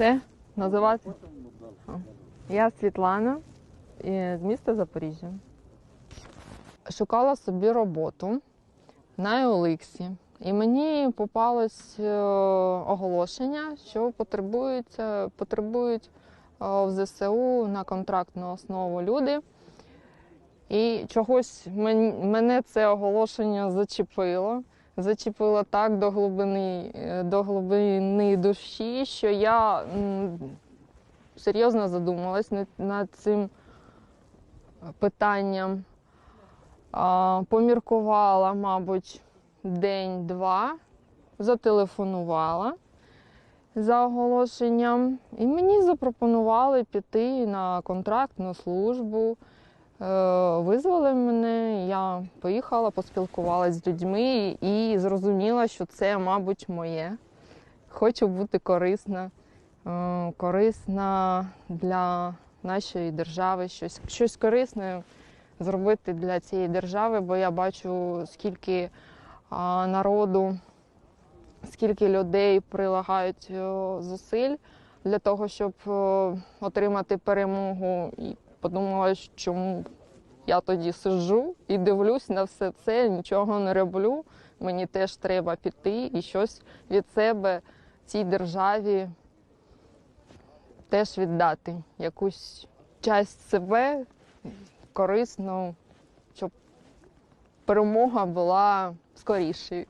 Все, називати? Я Світлана з міста Запоріжжя. Шукала собі роботу на Оликсі. І мені попалось е, оголошення, що потребують е, в ЗСУ на контрактну основу люди. І чогось мен- мене це оголошення зачепило. Зачепило так до глибини, е, до глибини душі, що я серйозно задумалась над цим питанням. Поміркувала, мабуть, день-два, зателефонувала за оголошенням, і мені запропонували піти на контрактну службу. Е, Визвали мене, я поїхала, поспілкувалася з людьми і зрозуміла, що це, мабуть, моє. Хочу бути корисна, е, корисна для нашої держави, щось, щось корисне зробити для цієї держави, бо я бачу, скільки народу, скільки людей прилагають е, зусиль для того, щоб отримати перемогу. Подумала, чому я тоді сиджу і дивлюсь на все це, нічого не роблю. Мені теж треба піти і щось від себе цій державі теж віддати, якусь часть себе корисну, щоб перемога була скорішою.